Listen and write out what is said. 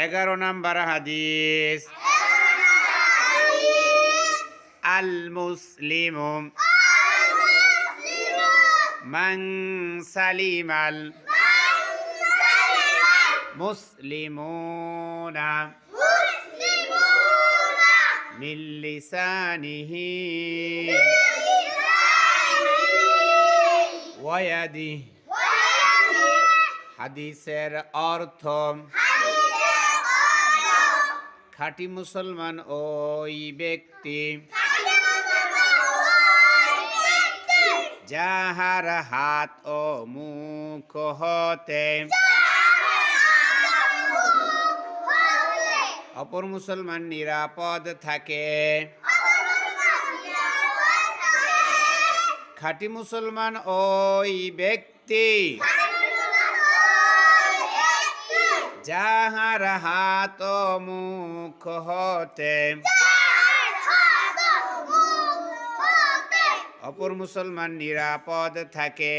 এগারো নাম্বার হাদিস। আল মুসলিম মান সালিমাল। মুসলিমুনা। মিন লিসানিহি। ওয়াদিহি হাদিসের অর্থ খাঁটি মুসলমান ওই ব্যক্তি। যাহার হাত ও মুখ হতে। অপর মুসলমান নিরাপদ থাকে। খাঁটি মুসলমান ওই ব্যক্তি। যাহার হাত মুখ হতে অপর মুসলমান নিরাপদ থাকে।